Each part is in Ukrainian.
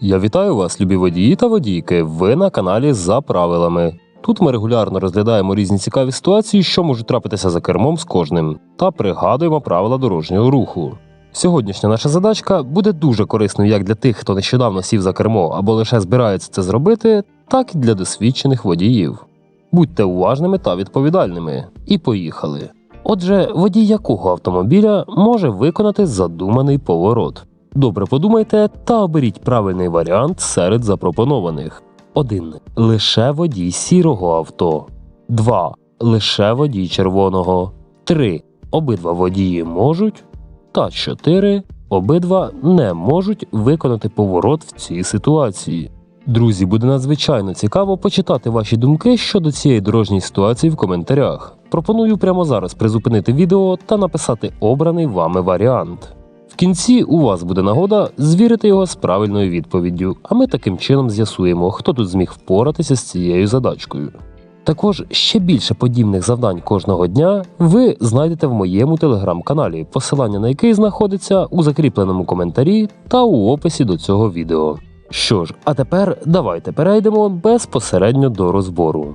Я вітаю вас, любі водії та водійки. Ви на каналі за правилами. Тут ми регулярно розглядаємо різні цікаві ситуації, що можуть трапитися за кермом з кожним, та пригадуємо правила дорожнього руху. Сьогоднішня наша задачка буде дуже корисною як для тих, хто нещодавно сів за кермо або лише збирається це зробити, так і для досвідчених водіїв. Будьте уважними та відповідальними. І поїхали. Отже, водій якого автомобіля може виконати задуманий поворот? Добре подумайте та оберіть правильний варіант серед запропонованих. 1. Лише водій сірого авто. 2. Лише водій червоного. 3. Обидва водії можуть. Та 4. Обидва не можуть виконати поворот в цій ситуації. Друзі, буде надзвичайно цікаво почитати ваші думки щодо цієї дорожньої ситуації в коментарях. Пропоную прямо зараз призупинити відео та написати обраний вами варіант. В кінці у вас буде нагода звірити його з правильною відповіддю, а ми таким чином з'ясуємо, хто тут зміг впоратися з цією задачкою. Також ще більше подібних завдань кожного дня ви знайдете в моєму телеграм-каналі, посилання на який знаходиться у закріпленому коментарі та у описі до цього відео. Що ж, а тепер давайте перейдемо безпосередньо до розбору.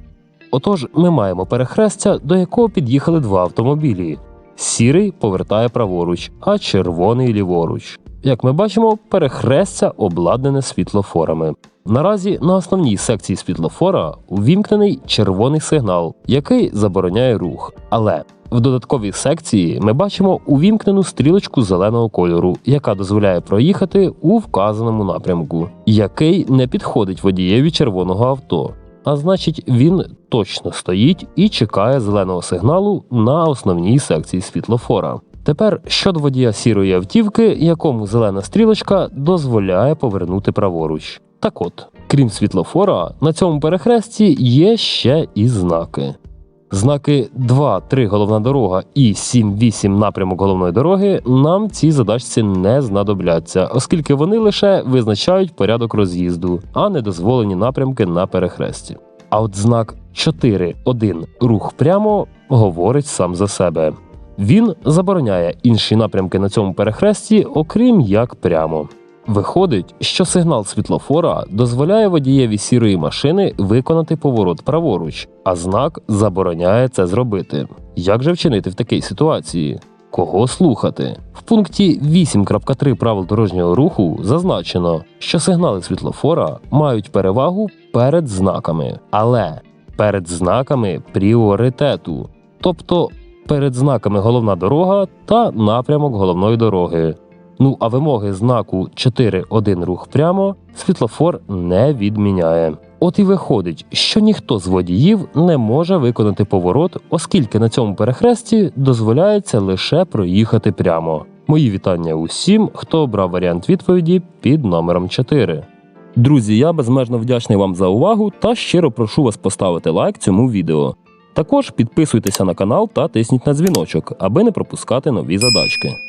Отож, ми маємо перехрестя, до якого під'їхали два автомобілі. Сірий повертає праворуч, а червоний ліворуч. Як ми бачимо, перехрестя обладнане світлофорами. Наразі на основній секції світлофора увімкнений червоний сигнал, який забороняє рух. Але в додатковій секції ми бачимо увімкнену стрілочку зеленого кольору, яка дозволяє проїхати у вказаному напрямку, який не підходить водієві червоного авто. А значить, він точно стоїть і чекає зеленого сигналу на основній секції світлофора. Тепер щодо водія сірої автівки, якому зелена стрілочка дозволяє повернути праворуч. Так от, крім світлофора, на цьому перехресті є ще і знаки. Знаки 2, 3 головна дорога і 7, 8 напрямок головної дороги нам в цій задачці не знадобляться, оскільки вони лише визначають порядок роз'їзду, а не дозволені напрямки на перехресті. А от знак 4, 1 рух прямо говорить сам за себе. Він забороняє інші напрямки на цьому перехресті, окрім як прямо. Виходить, що сигнал світлофора дозволяє водієві сірої машини виконати поворот праворуч, а знак забороняє це зробити. Як же вчинити в такій ситуації? Кого слухати? В пункті 8.3 правил дорожнього руху зазначено, що сигнали світлофора мають перевагу перед знаками, але перед знаками пріоритету, тобто перед знаками головна дорога та напрямок головної дороги. Ну а вимоги знаку 4.1 рух прямо світлофор не відміняє. От і виходить, що ніхто з водіїв не може виконати поворот, оскільки на цьому перехресті дозволяється лише проїхати прямо. Мої вітання усім, хто обрав варіант відповіді під номером 4. Друзі, я безмежно вдячний вам за увагу та щиро прошу вас поставити лайк цьому відео. Також підписуйтеся на канал та тисніть на дзвіночок, аби не пропускати нові задачки.